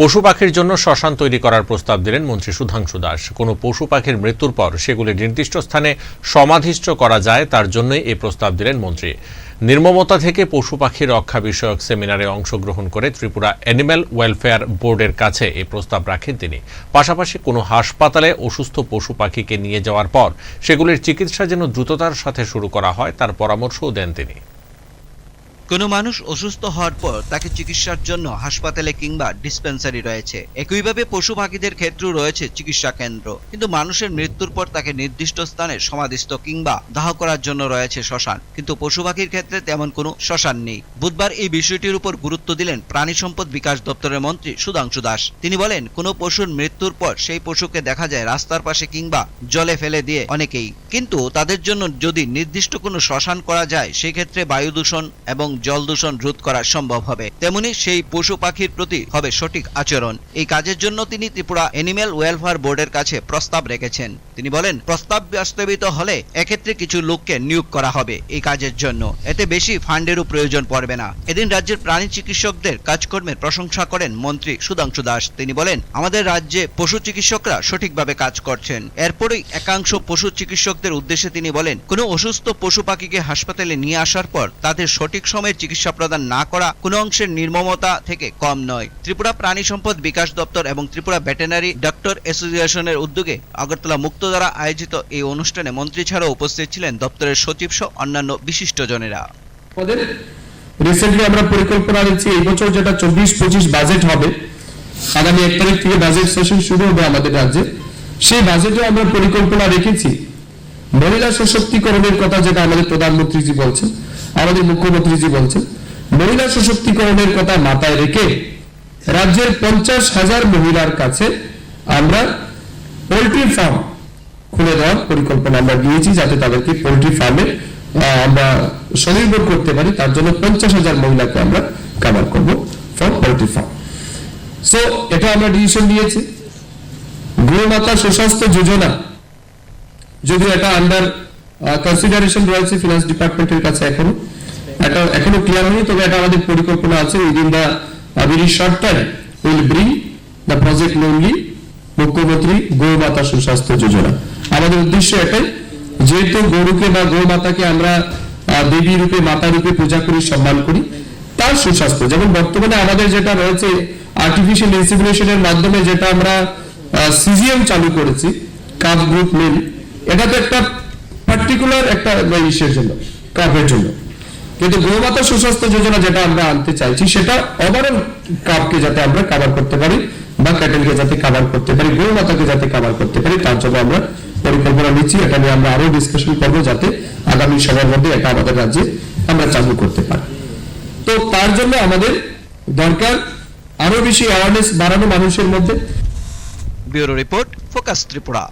পশু পাখির জন্য শ্মশান তৈরি করার প্রস্তাব দিলেন মন্ত্রী সুধাংশু দাস। কোনো পশু পাখির মৃত্যুর পর সেগুলি নির্দিষ্ট স্থানে সমাধিষ্ঠ করা যায়, তার জন্যই এই প্রস্তাব দিলেন মন্ত্রী। নির্মমতা থেকে পশু পাখি রক্ষা বিষয়ক সেমিনারে অংশগ্রহণ করে ত্রিপুরা অ্যানিম্যাল ওয়েলফেয়ার বোর্ডের কাছে এই প্রস্তাব রাখেন তিনি। পাশাপাশি কোনো হাসপাতালে অসুস্থ পশু পাখিকে নিয়ে যাওয়ার পর সেগুলির চিকিৎসা যেন দ্রুততার সাথে শুরু করা হয়, তার পরামর্শও দেন তিনি। কোনো মানুষ অসুস্থ হওয়ার পর তাকে চিকিৎসার জন্য হাসপাতালে কিংবা ডিসপেন্সারি রয়েছে। একইভাবে পশু পাখিদের ক্ষেত্রেও রয়েছে চিকিৎসা কেন্দ্র। কিন্তু মানুষের মৃত্যুর পর তাকে নির্দিষ্ট স্থানে সমাধিস্থ কিংবা দাহ করার জন্য রয়েছে শ্মশান। কিন্তু পশু পাখির ক্ষেত্রে তেমন কোনো শ্মশান নেই। বুধবার এই বিষয়টির উপর গুরুত্ব দিলেন প্রাণী সম্পদ বিকাশ দপ্তরের মন্ত্রী সুধাংশু দাস। তিনি বলেন, কোনো পশুর মৃত্যুর পর সেই পশুকে দেখা যায় রাস্তার পাশে কিংবা জলে ফেলে দিয়ে অনেকেই। কিন্তু তাদের জন্য যদি নির্দিষ্ট কোনো শ্মশান করা যায়, সেক্ষেত্রে বায়ু দূষণ এবং জল দূষণ রোধ করা সম্ভব হবে। তেমনি সেই পশু পাখির প্রতি হবে সঠিক আচরণ। এই কাজের জন্য তিনি ত্রিপুরা অ্যানিম্যাল ওয়েলফেয়ার বোর্ডের কাছে প্রস্তাব রেখেছেন। তিনি বলেন, প্রস্তাব বাস্তবিত হলে এক্ষেত্রে কিছু লোককে নিয়োগ করা হবে এই কাজের জন্য। এতে বেশি ফান্ডেরও প্রয়োজন পড়বে না। এদিন রাজ্যের প্রাণী চিকিৎসকদের কাজকর্মের প্রশংসা করেন মন্ত্রী সুধাংশু দাস। তিনি বলেন, আমাদের রাজ্যে পশু চিকিৎসকরা সঠিকভাবে কাজ করছেন। এরপরেই একাংশ পশু চিকিৎসকদের উদ্দেশ্যে তিনি বলেন, কোনো অসুস্থ পশু পাখিকে হাসপাতালে নিয়ে আসার পর তাদের সঠিক সময়ে চিকিৎসা প্রদান না করা কোনো অংশের নির্মমতা থেকে কম নয়। ত্রিপুরা প্রাণী সম্পদ বিকাশ দপ্তর এবং ত্রিপুরা ভেটেনারি ডক্টর অ্যাসোসিয়েশনের উদ্যোগে আগরতলা মুক্ত দ্বারা আয়োজিত এই অনুষ্ঠানে মন্ত্রী ছাড়াও উপস্থিত ছিলেন দপ্তরের সচিব সহ অন্যান্য বিশিষ্টজনেরা। রিসেন্টলি আমরা পরিকল্পনা দিচ্ছি এই বছর যেটা চব্বিশ, পঁচিশ বাজেট হবে, আগামী এক তারিখ থেকে বাজেট সেশন শুরু হবে আমাদের রাজ্যে। সেই বাজেটে আমরা পরিকল্পনা রেখেছি। মহিলা সশক্তিকরণের কথা যেটা আমাদের প্রধানমন্ত্রীজি বলছেন আমাদের মুখ্যমন্ত্রীজি বলছেন, মহিলা সশক্তিকরণের কথা মাথায় রেখে রাজ্যের পঞ্চাশ হাজার মহিলার কাছে আমরা পোলট্রি ফার্ম খুলে দেওয়ার পরিকল্পনা আমরা দিয়েছি, যাতে তাদেরকে পোলট্রি ফার্মে আমরা স্বনির্ভর করতে পারি, তার জন্য পঞ্চাশ হাজার মহিলাকে আমরা কাভার করব ফর পোলট্রি ফার্ম। সো এটা আমরা ডিসিশন নিয়েছি। গোমাতা সুস্বাস্থ্য যোজনা, যদিও এটা আন্ডার কনসিডারেশন রয়েছে ফিনান্স ডিপার্টমেন্টের কাছে এখনও। এটা এখনও ক্লিয়ার হয়নি, তবে এটা আমাদের পরিকল্পনা আছে। Within the very short time will bring the project lonely মুখ্যমন্ত্রী গৌমাতা সুস্বাস্থ্য যোজনা। আমাদের উদ্দেশ্য এটাই, যেহেতু গরুকে বা গৌমাতাকে আমরা দেবী রূপে, মাতা রূপে পূজা করি, সম্মান করি, তার সুস্বাস্থ্য। যেমন বর্তমানে আমাদের যেটা রয়েছে আর্টিফিশিয়াল ইনসিমিনেশনের মাধ্যমে যেটা আমরা সিজিএম চালু করেছি কাপ গ্রুপ মিল এটা তো একটা পার্টিকুলার একটা ইসের জন্য, কাপের জন্য। কিন্তু গোমাতা সুস্বাস্থ্য যোজনা যেটা আমরা আনতে চাইছি, সেটা ওভারঅল কাপকে যাতে আমরা কাভার করতে পারি, বা ক্যাটেলকে যাতে কাভার করতে পারি, গোমাতাকে যাতে কাভার করতে পারি, তার জন্য আমরা পরিকল্পনা নিচ্ছি। এটা নিয়ে আমরা আরও ডিসকাশন করব যাতে আগামী সময়ের মধ্যে এটা আমাদের রাজ্যে আমরা চালু করতে পারি। তো তার জন্য আমাদের দরকার আরও বেশি অ্যাওয়ারনেস বাড়ানো মানুষের মধ্যে। Bureau report, focus Tripura.